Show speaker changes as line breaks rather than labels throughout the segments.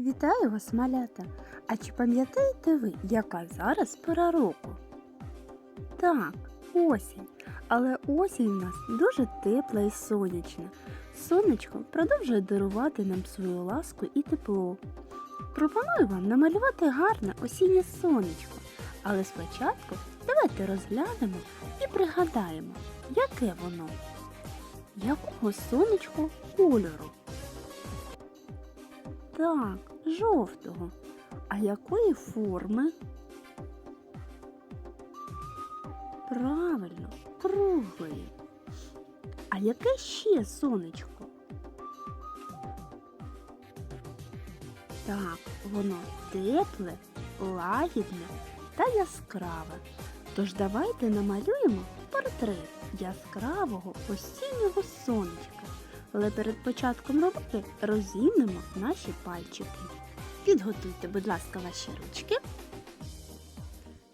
Вітаю вас, малята! А чи пам'ятаєте ви, яка зараз пора року? Так, осінь. Але осінь у нас дуже тепла і сонячна. Сонечко продовжує дарувати нам свою ласку і тепло. Пропоную вам намалювати гарне осіннє сонечко. Але спочатку давайте розглянемо і пригадаємо, яке воно. Якого сонечко кольору? Так, жовтого. А якої форми? Правильно, круглої. А яке ще сонечко? Так, воно тепле, лагідне та яскраве. Тож давайте намалюємо портрет яскравого осіннього сонечка. Але перед початком роботи розімнемо наші пальчики. Підготуйте, будь ласка, ваші ручки.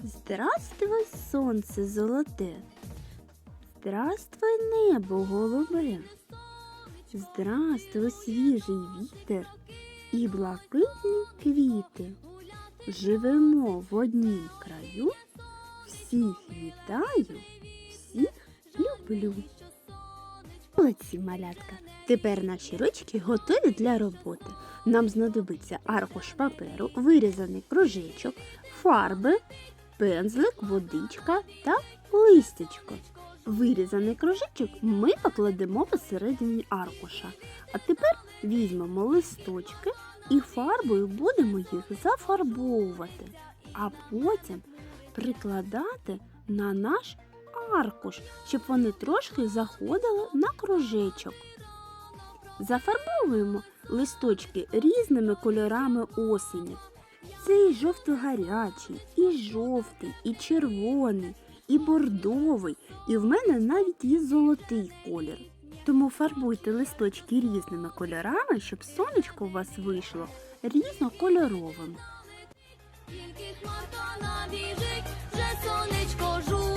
Здравствуй, сонце золоте. Здравствуй, небо голубе. Здравствуй, свіжий вітер і блакитні квіти. Живемо в однім краю. Всіх вітаю, всіх люблю. Молодці, малятка. Тепер наші ручки готові для роботи. Нам знадобиться аркуш паперу, вирізаний кружечок, фарби, пензлик, водичка та листячко. Вирізаний кружечок ми покладемо посередині аркуша. А тепер візьмемо листочки і фарбою будемо їх зафарбовувати, а потім прикладати на наш аркуш, щоб вони трошки заходили на кружечок. Зафарбовуємо листочки різними кольорами осені. Це і жовто-гарячий, і жовтий, і червоний, і бордовий, і в мене навіть є золотий колір. Тому фарбуйте листочки різними кольорами, щоб сонечко у вас вийшло різнокольоровим.
Тільки хмарка набіжить, вже сонечко журиться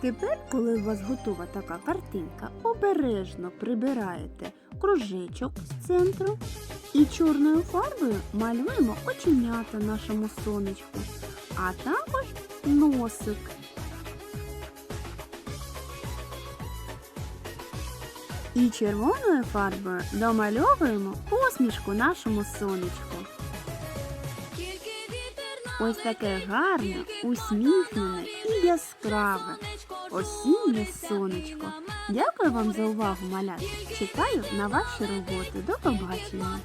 Тепер, коли у вас готова така картинка, обережно прибираєте кружечок з центру і чорною фарбою малюємо оченята нашому сонечку, а також носик. І червоною фарбою домальовуємо посмішку нашому сонечку. Ось таке гарне, усміхнене і яскраве осіннє сонечко. Дякую вам за увагу, малята. Чекаю на ваші роботи. До побачення.